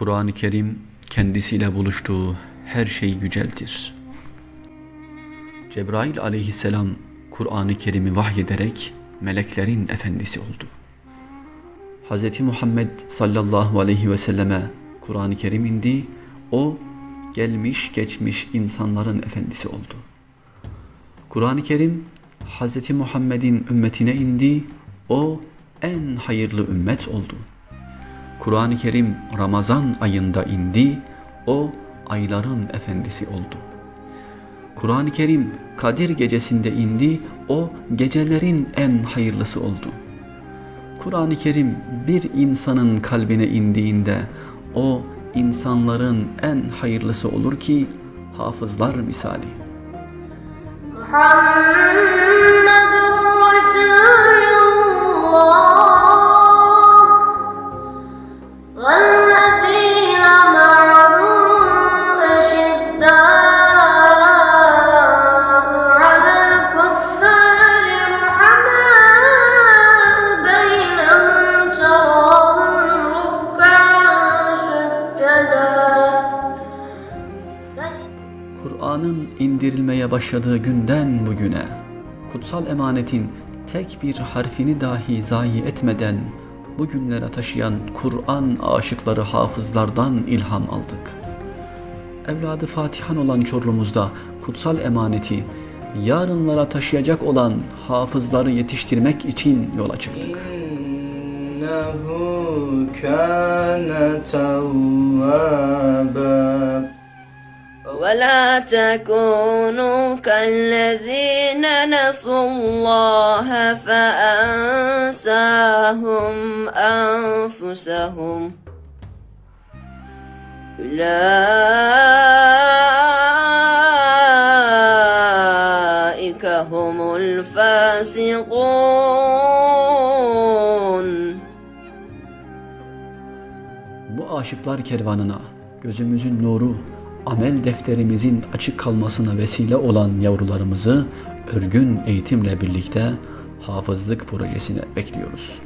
Kur'an-ı Kerim kendisiyle buluştuğu her şeyi yüceltir. Cebrail aleyhisselam Kur'an-ı Kerim'i vahyederek meleklerin efendisi oldu. Hz. Muhammed sallallahu aleyhi ve selleme Kur'an-ı Kerim indi, o gelmiş geçmiş insanların efendisi oldu. Kur'an-ı Kerim Hz. Muhammed'in ümmetine indi, o en hayırlı ümmet oldu. Kur'an-ı Kerim Ramazan ayında indi, o ayların efendisi oldu. Kur'an-ı Kerim Kadir gecesinde indi, o gecelerin en hayırlısı oldu. Kur'an-ı Kerim bir insanın kalbine indiğinde o insanların en hayırlısı olur ki hafızlar misali. Muhammed Kur'an'ın indirilmeye başladığı günden bugüne kutsal emanetin tek bir harfini dahi zayi etmeden bugünlere taşıyan Kur'an aşıkları hafızlardan ilham aldık. Evladı Fatihan olan Çorlu'muzda kutsal emaneti yarınlara taşıyacak olan hafızları yetiştirmek için yola çıktık. İnnehu kâne ولا تكونوا كالذين نسوا الله فأنساهم أنفسهم أولئك هم الفاسقون Bu aşıklar kervanına gözümüzün nuru, amel defterimizin açık kalmasına vesile olan yavrularımızı örgün eğitimle birlikte hafızlık projesine bekliyoruz.